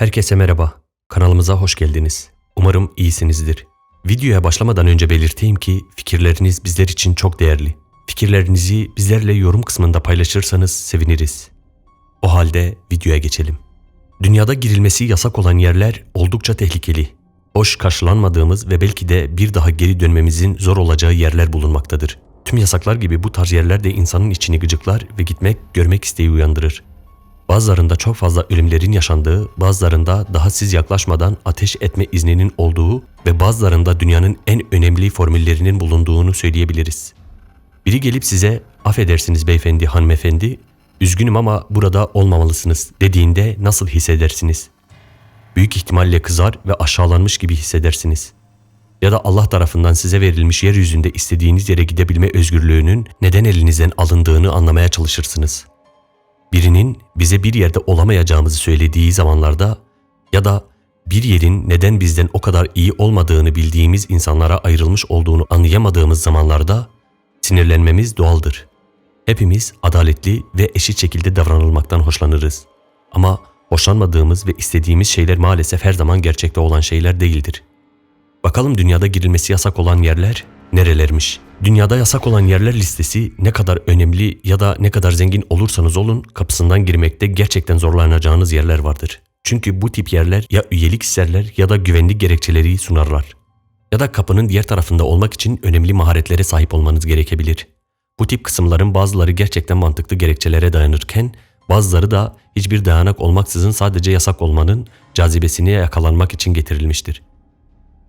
Herkese merhaba. Kanalımıza hoş geldiniz. Umarım iyisinizdir. Videoya başlamadan önce belirteyim ki fikirleriniz bizler için çok değerli. Fikirlerinizi bizlerle yorum kısmında paylaşırsanız seviniriz. O halde videoya geçelim. Dünyada girilmesi yasak olan yerler oldukça tehlikeli. Hoş karşılanmadığımız ve belki de bir daha geri dönmemizin zor olacağı yerler bulunmaktadır. Tüm yasaklar gibi bu tarz yerler de insanın içini gıcıklar ve gitmek, görmek isteği uyandırır. Bazılarında çok fazla ölümlerin yaşandığı, bazılarında daha siz yaklaşmadan ateş etme izninin olduğu ve bazılarında dünyanın en önemli formüllerinin bulunduğunu söyleyebiliriz. Biri gelip size affedersiniz beyefendi hanımefendi, üzgünüm ama burada olmamalısınız dediğinde nasıl hissedersiniz? Büyük ihtimalle kızar ve aşağılanmış gibi hissedersiniz. Ya da Allah tarafından size verilmiş yeryüzünde istediğiniz yere gidebilme özgürlüğünün neden elinizden alındığını anlamaya çalışırsınız.'' Birinin bize bir yerde olamayacağımızı söylediği zamanlarda ya da bir yerin neden bizden o kadar iyi olmadığını bildiğimiz insanlara ayrılmış olduğunu anlayamadığımız zamanlarda sinirlenmemiz doğaldır. Hepimiz adaletli ve eşit şekilde davranılmaktan hoşlanırız. Ama hoşlanmadığımız ve istediğimiz şeyler maalesef her zaman gerçekte olan şeyler değildir. Bakalım dünyada girilmesi yasak olan yerler nerelermiş? Dünyada yasak olan yerler listesi ne kadar önemli ya da ne kadar zengin olursanız olun kapısından girmekte gerçekten zorlanacağınız yerler vardır. Çünkü bu tip yerler ya üyelik isterler ya da güvenlik gerekçeleri sunarlar. Ya da kapının diğer tarafında olmak için önemli maharetlere sahip olmanız gerekebilir. Bu tip kısımların bazıları gerçekten mantıklı gerekçelere dayanırken bazıları da hiçbir dayanak olmaksızın sadece yasak olmanın cazibesine yakalanmak için getirilmiştir.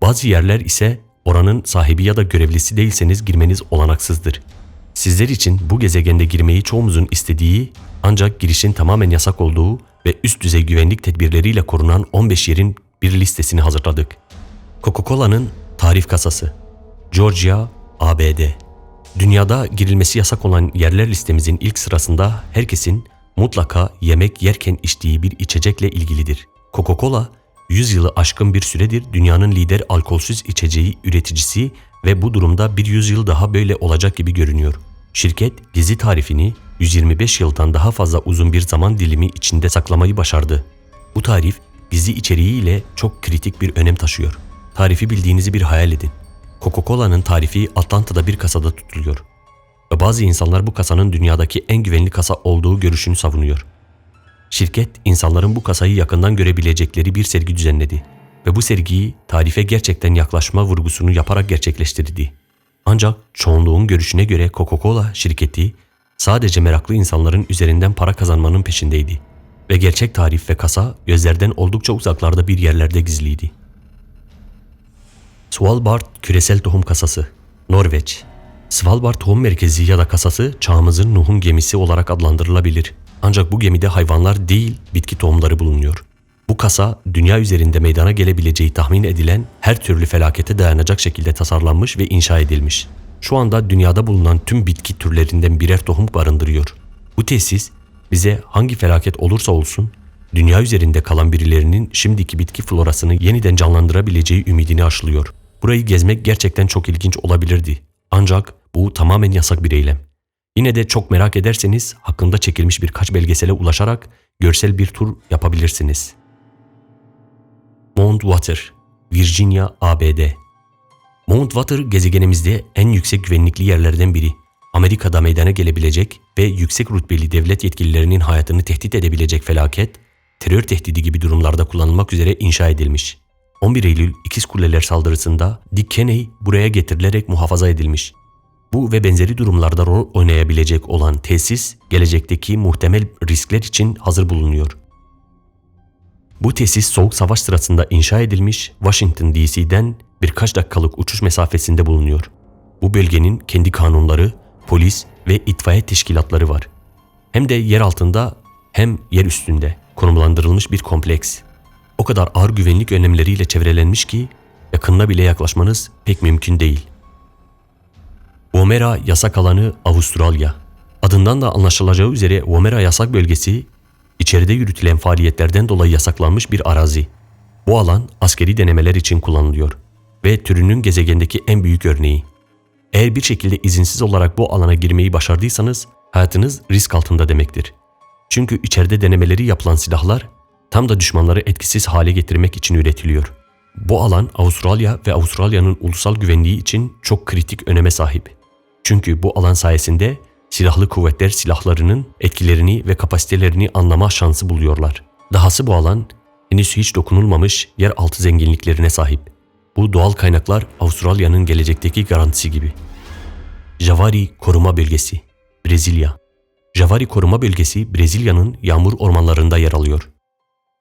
Bazı yerler ise Oranın sahibi ya da görevlisi değilseniz girmeniz olanaksızdır. Sizler için bu gezegende girmeyi çoğumuzun istediği ancak girişin tamamen yasak olduğu ve üst düzey güvenlik tedbirleriyle korunan 15 yerin bir listesini hazırladık. Coca-Cola'nın tarif kasası. Georgia, ABD. Dünyada girilmesi yasak olan yerler listemizin ilk sırasında herkesin mutlaka yemek yerken içtiği bir içecekle ilgilidir. Coca-Cola 100 yılı aşkın bir süredir dünyanın lider alkolsüz içeceği üreticisi ve bu durumda bir yüzyıl daha böyle olacak gibi görünüyor. Şirket gizli tarifini 125 yıldan daha fazla uzun bir zaman dilimi içinde saklamayı başardı. Bu tarif gizli içeriğiyle çok kritik bir önem taşıyor. Tarifi bildiğinizi bir hayal edin. Coca-Cola'nın tarifi Atlanta'da bir kasada tutuluyor. Ve bazı insanlar bu kasanın dünyadaki en güvenli kasa olduğu görüşünü savunuyor. Şirket insanların bu kasayı yakından görebilecekleri bir sergi düzenledi ve bu sergiyi tarife gerçekten yaklaşma vurgusunu yaparak gerçekleştirdi. Ancak çoğunluğun görüşüne göre Coca-Cola şirketi sadece meraklı insanların üzerinden para kazanmanın peşindeydi ve gerçek tarif ve kasa gözlerden oldukça uzaklarda bir yerlerde gizliydi. Svalbard Küresel Tohum Kasası Norveç Svalbard Tohum Merkezi ya da kasası çağımızın Nuh'un gemisi olarak adlandırılabilir. Ancak bu gemide hayvanlar değil bitki tohumları bulunuyor. Bu kasa dünya üzerinde meydana gelebileceği tahmin edilen her türlü felakete dayanacak şekilde tasarlanmış ve inşa edilmiş. Şu anda dünyada bulunan tüm bitki türlerinden birer tohum barındırıyor. Bu tesis bize hangi felaket olursa olsun dünya üzerinde kalan birilerinin şimdiki bitki florasını yeniden canlandırabileceği ümidini aşılıyor. Burayı gezmek gerçekten çok ilginç olabilirdi. Ancak bu tamamen yasak bir eylem. Yine de çok merak ederseniz hakkında çekilmiş birkaç belgesele ulaşarak görsel bir tur yapabilirsiniz. Mount Water, Virginia, ABD Mount Water gezegenimizde en yüksek güvenlikli yerlerden biri. Amerika'da meydana gelebilecek ve yüksek rütbeli devlet yetkililerinin hayatını tehdit edebilecek felaket, terör tehdidi gibi durumlarda kullanılmak üzere inşa edilmiş. 11 Eylül İkiz Kuleler saldırısında Dick Cheney buraya getirilerek muhafaza edilmiş. Bu ve benzeri durumlarda rol oynayabilecek olan tesis gelecekteki muhtemel riskler için hazır bulunuyor. Bu tesis Soğuk Savaş sırasında inşa edilmiş Washington DC'den birkaç dakikalık uçuş mesafesinde bulunuyor. Bu bölgenin kendi kanunları, polis ve itfaiye teşkilatları var. Hem de yer altında hem yer üstünde konumlandırılmış bir kompleks. O kadar ağır güvenlik önlemleriyle çevrelenmiş ki yakınına bile yaklaşmanız pek mümkün değil. Woomera yasak alanı Avustralya. Adından da anlaşılacağı üzere Woomera yasak bölgesi içeride yürütülen faaliyetlerden dolayı yasaklanmış bir arazi. Bu alan askeri denemeler için kullanılıyor ve türünün gezegendeki en büyük örneği. Eğer bir şekilde izinsiz olarak bu alana girmeyi başardıysanız hayatınız risk altında demektir. Çünkü içeride denemeleri yapılan silahlar tam da düşmanları etkisiz hale getirmek için üretiliyor. Bu alan Avustralya ve Avustralya'nın ulusal güvenliği için çok kritik öneme sahip. Çünkü bu alan sayesinde silahlı kuvvetler silahlarının etkilerini ve kapasitelerini anlama şansı buluyorlar. Dahası bu alan henüz hiç dokunulmamış yeraltı zenginliklerine sahip. Bu doğal kaynaklar Avustralya'nın gelecekteki garantisi gibi. Javari Koruma Bölgesi Brezilya Javari Koruma Bölgesi Brezilya'nın yağmur ormanlarında yer alıyor.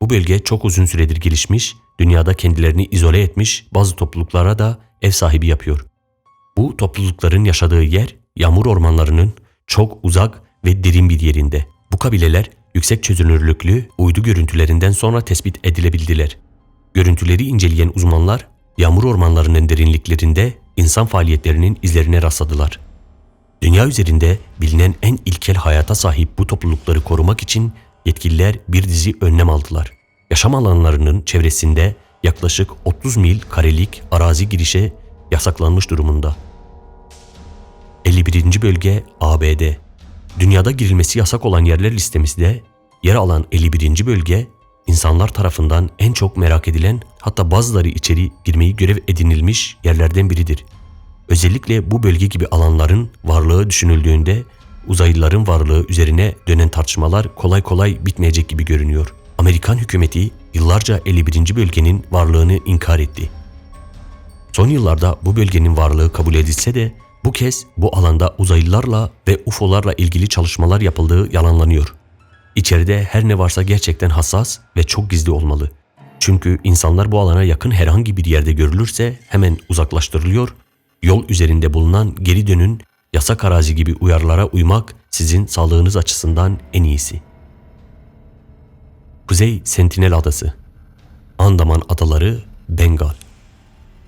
Bu bölge çok uzun süredir gelişmiş, dünyada kendilerini izole etmiş bazı topluluklara da ev sahibi yapıyor. Bu toplulukların yaşadığı yer yağmur ormanlarının çok uzak ve derin bir yerinde. Bu kabileler yüksek çözünürlüklü uydu görüntülerinden sonra tespit edilebildiler. Görüntüleri inceleyen uzmanlar yağmur ormanlarının derinliklerinde insan faaliyetlerinin izlerine rastladılar. Dünya üzerinde bilinen en ilkel hayata sahip bu toplulukları korumak için yetkililer bir dizi önlem aldılar. Yaşam alanlarının çevresinde yaklaşık 30 mil karelik arazi girişe yasaklanmış durumunda. 51. bölge ABD. Dünyada girilmesi yasak olan yerler listemizde yer alan 51. bölge insanlar tarafından en çok merak edilen hatta bazıları içeri girmeyi görev edinilmiş yerlerden biridir. Özellikle bu bölge gibi alanların varlığı düşünüldüğünde uzaylıların varlığı üzerine dönen tartışmalar kolay kolay bitmeyecek gibi görünüyor. Amerikan hükümeti yıllarca 51. bölgenin varlığını inkar etti. Son yıllarda bu bölgenin varlığı kabul edilse de bu kez bu alanda uzaylılarla ve UFO'larla ilgili çalışmalar yapıldığı yalanlanıyor. İçeride her ne varsa gerçekten hassas ve çok gizli olmalı. Çünkü insanlar bu alana yakın herhangi bir yerde görülürse hemen uzaklaştırılıyor. Yol üzerinde bulunan geri dönün, yasak arazi gibi uyarılara uymak sizin sağlığınız açısından en iyisi. Kuzey Sentinel Adası Andaman Adaları, Bengal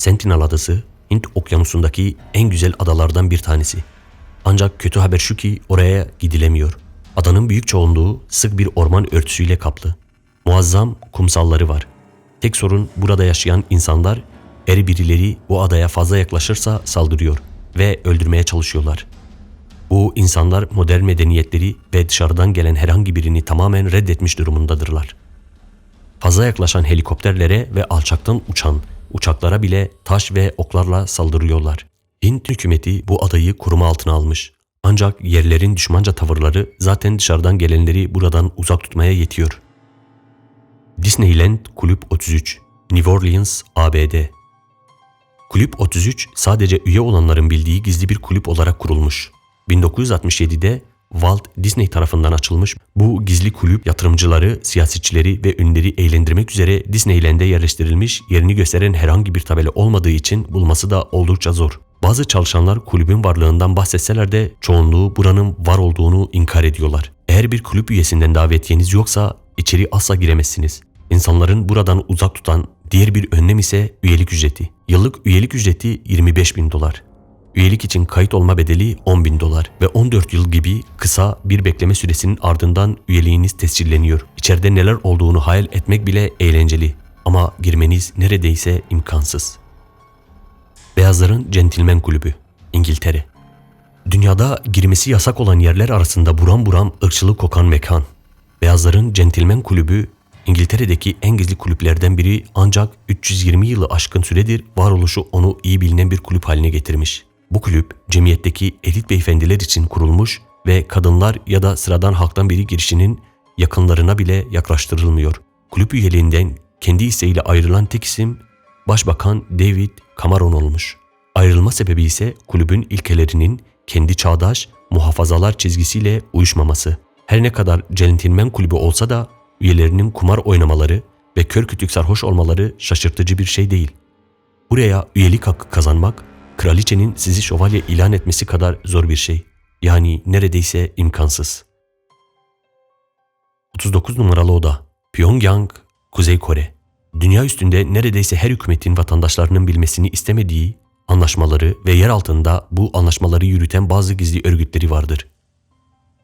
Sentinel Adası, Hint okyanusundaki en güzel adalardan bir tanesi. Ancak kötü haber şu ki oraya gidilemiyor. Adanın büyük çoğunluğu sık bir orman örtüsüyle kaplı. Muazzam kumsalları var. Tek sorun burada yaşayan insanlar eğer birileri bu adaya fazla yaklaşırsa saldırıyor ve öldürmeye çalışıyorlar. Bu insanlar modern medeniyetleri ve dışarıdan gelen herhangi birini tamamen reddetmiş durumundadırlar. Fazla yaklaşan helikopterlere ve alçaktan uçan uçaklara bile taş ve oklarla saldırıyorlar. Hint hükümeti bu adayı koruma altına almış. Ancak yerlerin düşmanca tavırları zaten dışarıdan gelenleri buradan uzak tutmaya yetiyor. Disneyland Kulüp 33 New Orleans, ABD Kulüp 33 sadece üye olanların bildiği gizli bir kulüp olarak kurulmuş. 1967'de Walt Disney tarafından açılmış bu gizli kulüp yatırımcıları, siyasetçileri ve ünlüleri eğlendirmek üzere Disneyland'e yerleştirilmiş yerini gösteren herhangi bir tabela olmadığı için bulması da oldukça zor. Bazı çalışanlar kulübün varlığından bahsetseler de çoğunluğu buranın var olduğunu inkar ediyorlar. Eğer bir kulüp üyesinden davetiyeniz yoksa içeri asla giremezsiniz. İnsanların buradan uzak tutan diğer bir önlem ise üyelik ücreti. Yıllık üyelik ücreti 25 bin dolar. Üyelik için kayıt olma bedeli 10 bin dolar ve 14 yıl gibi kısa bir bekleme süresinin ardından üyeliğiniz tescilleniyor. İçeride neler olduğunu hayal etmek bile eğlenceli ama girmeniz neredeyse imkansız. Beyazların Centilmen Kulübü, İngiltere. Dünyada girmesi yasak olan yerler arasında buram buram ırkçılık kokan mekan. Beyazların Centilmen Kulübü İngiltere'deki en gizli kulüplerden biri ancak 320 yılı aşkın süredir varoluşu onu iyi bilinen bir kulüp haline getirmiş. Bu kulüp cemiyetteki elit beyefendiler için kurulmuş ve kadınlar ya da sıradan halktan biri girişinin yakınlarına bile yaklaştırılmıyor. Kulüp üyeliğinden kendi isteğiyle ayrılan tek isim Başbakan David Cameron olmuş. Ayrılma sebebi ise kulübün ilkelerinin kendi çağdaş muhafazalar çizgisiyle uyuşmaması. Her ne kadar centilmen kulübü olsa da üyelerinin kumar oynamaları ve kör kütük sarhoş olmaları şaşırtıcı bir şey değil. Buraya üyelik hakkı kazanmak kraliçenin sizi şövalye ilan etmesi kadar zor bir şey. Yani neredeyse imkansız. 39 numaralı oda Pyongyang, Kuzey Kore. Dünya üstünde neredeyse her hükümetin vatandaşlarının bilmesini istemediği anlaşmaları ve yer altında bu anlaşmaları yürüten bazı gizli örgütleri vardır.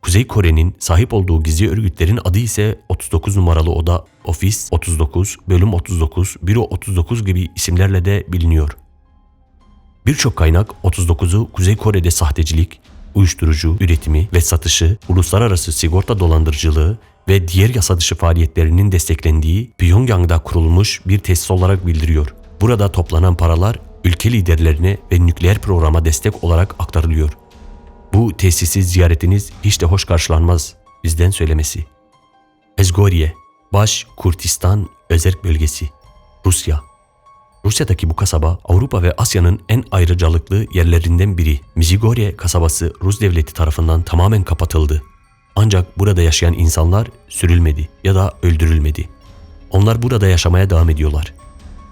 Kuzey Kore'nin sahip olduğu gizli örgütlerin adı ise 39 numaralı oda, ofis 39, bölüm 39, büro 39 gibi isimlerle de biliniyor. Birçok kaynak 39'u Kuzey Kore'de sahtecilik, uyuşturucu üretimi ve satışı, uluslararası sigorta dolandırıcılığı ve diğer yasa dışı faaliyetlerinin desteklendiği Pyongyang'da kurulmuş bir tesis olarak bildiriyor. Burada toplanan paralar ülke liderlerine ve nükleer programa destek olarak aktarılıyor. Bu tesisi ziyaretiniz hiç de hoş karşılanmaz bizden söylemesi. Ezgoriye, Baş Kurtistan Özerk Bölgesi, Rusya. Rusya'daki bu kasaba Avrupa ve Asya'nın en ayrıcalıklı yerlerinden biri. Mizigorye kasabası Rus devleti tarafından tamamen kapatıldı. Ancak burada yaşayan insanlar sürülmedi ya da öldürülmedi. Onlar burada yaşamaya devam ediyorlar.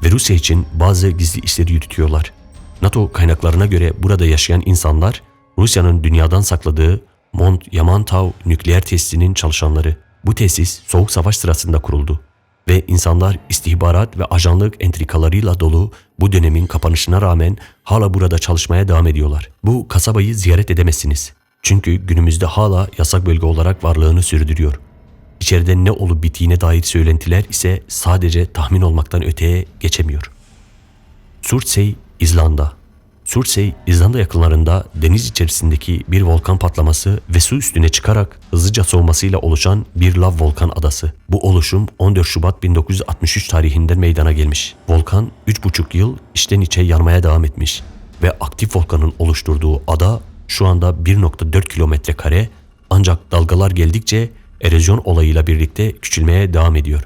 Ve Rusya için bazı gizli işleri yürütüyorlar. NATO kaynaklarına göre burada yaşayan insanlar Rusya'nın dünyadan sakladığı Mont Yamantau nükleer tesisinin çalışanları. Bu tesis soğuk savaş sırasında kuruldu ve insanlar istihbarat ve ajanlık entrikalarıyla dolu bu dönemin kapanışına rağmen hala burada çalışmaya devam ediyorlar. Bu kasabayı ziyaret edemezsiniz. Çünkü günümüzde hala yasak bölge olarak varlığını sürdürüyor. İçeride ne olup bittiğine dair söylentiler ise sadece tahmin olmaktan öteye geçemiyor. Surtsey, İzlanda Surtsey, İzlanda yakınlarında deniz içerisindeki bir volkan patlaması ve su üstüne çıkarak hızlıca soğumasıyla oluşan bir lav volkan adası. Bu oluşum 14 Şubat 1963 tarihinden meydana gelmiş. Volkan 3,5 yıl içten içe yanmaya devam etmiş ve aktif volkanın oluşturduğu ada şu anda 1.4 kilometre kare ancak dalgalar geldikçe erozyon olayıyla birlikte küçülmeye devam ediyor.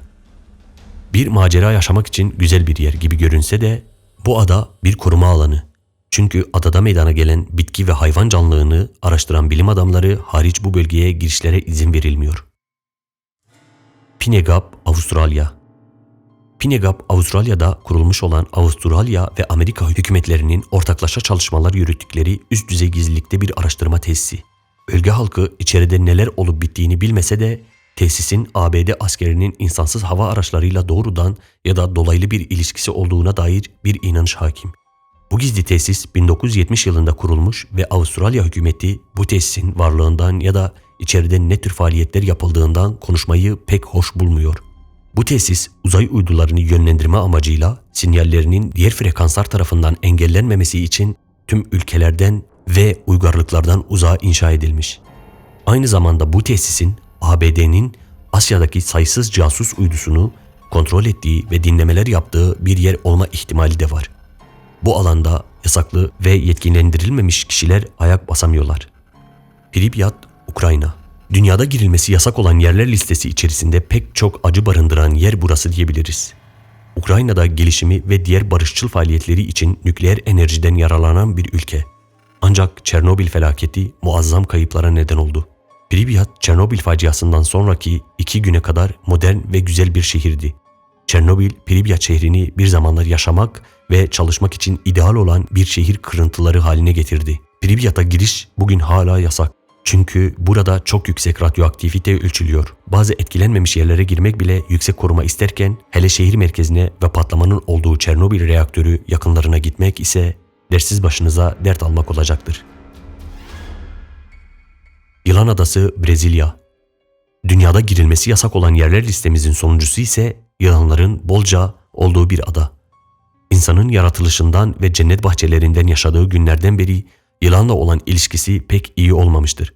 Bir macera yaşamak için güzel bir yer gibi görünse de bu ada bir koruma alanı. Çünkü adada meydana gelen bitki ve hayvan canlılığını araştıran bilim adamları hariç bu bölgeye girişlere izin verilmiyor. Pinegap, Avustralya Pinegap, Avustralya'da kurulmuş olan Avustralya ve Amerika hükümetlerinin ortaklaşa çalışmalar yürüttükleri üst düzey gizlilikte bir araştırma tesisi. Bölge halkı içeride neler olup bittiğini bilmese de tesisin ABD askerinin insansız hava araçlarıyla doğrudan ya da dolaylı bir ilişkisi olduğuna dair bir inanış hakim. Bu gizli tesis 1970 yılında kurulmuş ve Avustralya hükümeti bu tesisin varlığından ya da içeride ne tür faaliyetler yapıldığından konuşmayı pek hoş bulmuyor. Bu tesis uzay uydularını yönlendirme amacıyla sinyallerinin diğer frekanslar tarafından engellenmemesi için tüm ülkelerden ve uygarlıklardan uzağa inşa edilmiş. Aynı zamanda bu tesisin ABD'nin Asya'daki sayısız casus uydusunu kontrol ettiği ve dinlemeler yaptığı bir yer olma ihtimali de var. Bu alanda yasaklı ve yetkilendirilmemiş kişiler ayak basamıyorlar. Pripyat, Ukrayna. Dünyada girilmesi yasak olan yerler listesi içerisinde pek çok acı barındıran yer burası diyebiliriz. Ukrayna'da gelişimi ve diğer barışçıl faaliyetleri için nükleer enerjiden yararlanan bir ülke. Ancak Çernobil felaketi muazzam kayıplara neden oldu. Pripyat, Çernobil faciasından sonraki iki güne kadar modern ve güzel bir şehirdi. Çernobil, Pripyat şehrini bir zamanlar yaşamak ve çalışmak için ideal olan bir şehir kırıntıları haline getirdi. Pripyat'a giriş bugün hala yasak. Çünkü burada çok yüksek radyoaktivite ölçülüyor. Bazı etkilenmemiş yerlere girmek bile yüksek koruma isterken hele şehir merkezine ve patlamanın olduğu Çernobil reaktörü yakınlarına gitmek ise dersiz başınıza dert almak olacaktır. Yılan Adası, Brezilya Dünyada girilmesi yasak olan yerler listemizin sonuncusu ise yılanların bolca olduğu bir ada. İnsanın yaratılışından ve cennet bahçelerinden yaşadığı günlerden beri yılanla olan ilişkisi pek iyi olmamıştır.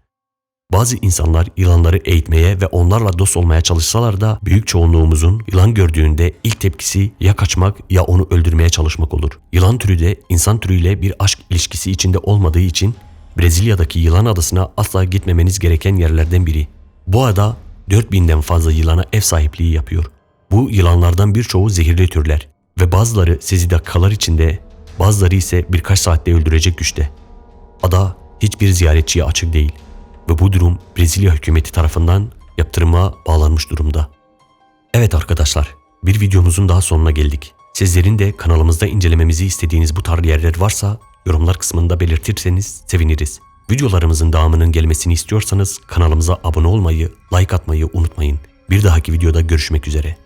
Bazı insanlar yılanları eğitmeye ve onlarla dost olmaya çalışsalar da büyük çoğunluğumuzun yılan gördüğünde ilk tepkisi ya kaçmak ya onu öldürmeye çalışmak olur. Yılan türü de insan türüyle bir aşk ilişkisi içinde olmadığı için Brezilya'daki yılan adasına asla gitmemeniz gereken yerlerden biri. Bu ada 4000'den fazla yılana ev sahipliği yapıyor. Bu yılanlardan birçoğu zehirli türler ve bazıları sizi dakikalar içinde, bazıları ise birkaç saatte öldürecek güçte. Ada hiçbir ziyaretçiye açık değil ve bu durum Brezilya hükümeti tarafından yaptırıma bağlanmış durumda. Evet arkadaşlar, bir videomuzun daha sonuna geldik. Sizlerin de kanalımızda incelememizi istediğiniz bu tarz yerler varsa yorumlar kısmında belirtirseniz seviniriz. Videolarımızın devamının gelmesini istiyorsanız kanalımıza abone olmayı, like atmayı unutmayın. Bir dahaki videoda görüşmek üzere.